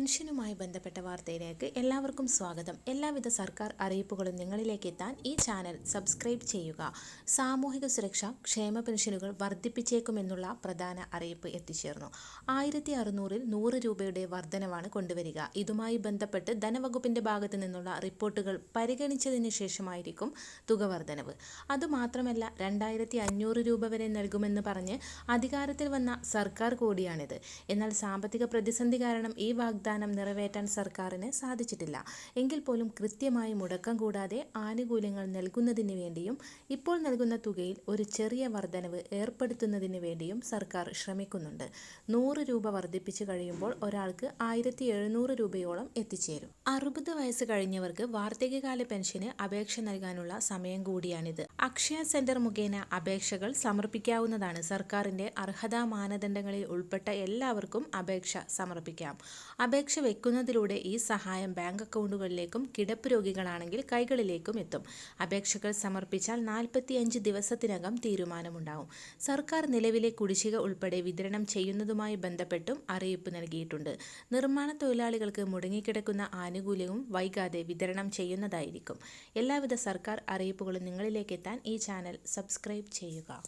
പെൻഷനുമായി ബന്ധപ്പെട്ട വാർത്തയിലേക്ക് എല്ലാവർക്കും സ്വാഗതം. എല്ലാവിധ സർക്കാർ അറിയിപ്പുകളും നിങ്ങളിലേക്ക് എത്താൻ ഈ ചാനൽ സബ്സ്ക്രൈബ് ചെയ്യുക. സാമൂഹിക സുരക്ഷ ക്ഷേമ പെൻഷനുകൾ വർദ്ധിപ്പിച്ചേക്കുമെന്നുള്ള പ്രധാന അറിയിപ്പ് എത്തിച്ചേർന്നു. ആയിരത്തി അറുന്നൂറിൽ നൂറ് രൂപയുടെ വർധനവാണ് കൊണ്ടുവരിക. ഇതുമായി ബന്ധപ്പെട്ട് ധനവകുപ്പിന്റെ ഭാഗത്തു നിന്നുള്ള റിപ്പോർട്ടുകൾ പരിഗണിച്ചതിന് ശേഷമായിരിക്കും തുക വർധനവ്. അതുമാത്രമല്ല രണ്ടായിരത്തി അഞ്ഞൂറ് രൂപ വരെ നൽകുമെന്ന് പറഞ്ഞ് അധികാരത്തിൽ വന്ന സർക്കാർ കൂടിയാണിത്. എന്നാൽ സാമ്പത്തിക പ്രതിസന്ധി കാരണം ഈ വാഗ്ദാനം നിറവേറ്റാൻ സർക്കാരിന് സാധിച്ചിട്ടില്ല. എങ്കിൽ പോലും കൃത്യമായി മുടക്കം കൂടാതെ ആനുകൂല്യങ്ങൾ നൽകുന്നതിന് വേണ്ടിയും ഇപ്പോൾ നൽകുന്ന തുകയിൽ ഒരു ചെറിയ വർധനവ് ഏർപ്പെടുത്തുന്നതിന് വേണ്ടിയും സർക്കാർ ശ്രമിക്കുന്നുണ്ട്. നൂറ് രൂപ വർദ്ധിപ്പിച്ചു കഴിയുമ്പോൾ ഒരാൾക്ക് ആയിരത്തി എഴുന്നൂറ് രൂപയോളം എത്തിച്ചേരും. അറുപത് വയസ്സ് കഴിഞ്ഞവർക്ക് വാർദ്ധക്യകാല പെൻഷന് അപേക്ഷ നൽകാനുള്ള സമയം കൂടിയാണിത്. അക്ഷയ സെന്റർ മുഖേന അപേക്ഷകൾ സമർപ്പിക്കാവുന്നതാണ്. സർക്കാരിന്റെ അർഹതാ മാനദണ്ഡങ്ങളിൽ ഉൾപ്പെട്ട എല്ലാവർക്കും അപേക്ഷ സമർപ്പിക്കാം. അപേക്ഷ വെക്കുന്നതിലൂടെ ഈ സഹായം ബാങ്ക് അക്കൗണ്ടുകളിലേക്കും കിടപ്പ് രോഗികളാണെങ്കിൽ കൈകളിലേക്കും എത്തും. അപേക്ഷകൾ സമർപ്പിച്ചാൽ നാൽപ്പത്തിയഞ്ച് ദിവസത്തിനകം തീരുമാനമുണ്ടാവും. സർക്കാർ നിലവിലെ കുടിശ്ശിക ഉൾപ്പെടെ വിതരണം ചെയ്യുന്നതുമായി ബന്ധപ്പെട്ടും അറിയിപ്പ് നൽകിയിട്ടുണ്ട്. നിർമ്മാണ തൊഴിലാളികൾക്ക് മുടങ്ങിക്കിടക്കുന്ന ആനുകൂല്യവും വൈകാതെ വിതരണം ചെയ്യുന്നതായിരിക്കും. എല്ലാവിധ സർക്കാർ അറിയിപ്പുകളും നിങ്ങളിലേക്ക് എത്താൻ ഈ ചാനൽ സബ്സ്ക്രൈബ് ചെയ്യുക.